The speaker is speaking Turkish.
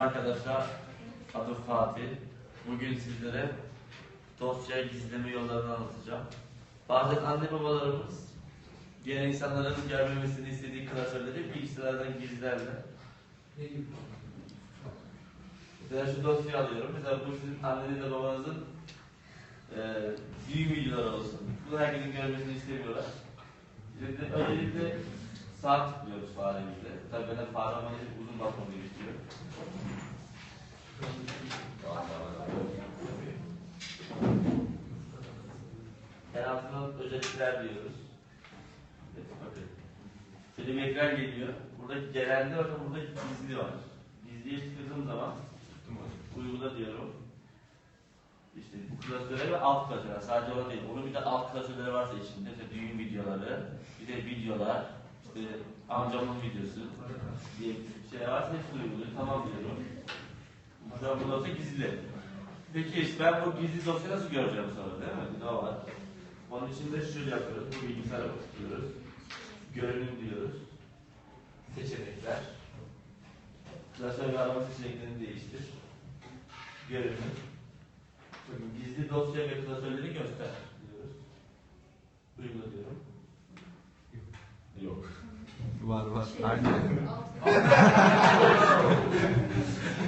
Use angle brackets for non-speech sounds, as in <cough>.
Arkadaşlar adım Fatih. Bugün sizlere dosya gizleme yollarını anlatacağım. Bazen anne babalarımız diğer insanların görmemesini istediği klasörleri bilgisayardan gizlerler. Mesela şu dosyayı alıyorum. Mesela bu sizin annenizle babanızın e, düğün videoları olsun. Bunu herkesin görmesini istemiyorlar. De öncelikle sağ tıklıyoruz faremizle. Tabii ben de fareme uzun bakmam gerekiyor. En altına özellikler diyoruz. Bakın. Şöyle bir ekran geliyor. Burada gelende bakın burada gizli var. Gizliye tıkladığım zaman uygula diyorum. İşte bu klasöre ve alt klasöre. Sadece o değil. Onun bir de alt klasörleri varsa içinde. İşte düğün videoları, bir de videolar, işte amcamın videosu diye bir şey varsa hepsini uyguluyor. Tamam diyorum. An bu dosya gizli. Peki işte ben bu gizli dosyayı nasıl göreceğim sonra değil mi? Ne var? Onun için de şöyle yapıyoruz. Bu bilgisayara tıklıyoruz. Görünüm diyoruz. Seçenekler. Klasör ve arama seçeneklerini değiştir. Görünüm. Bakın gizli dosya ve klasörleri göster diyoruz. Uygula diyorum. Yok. Var var. Aynen. Kapat <laughs> kapat. <laughs>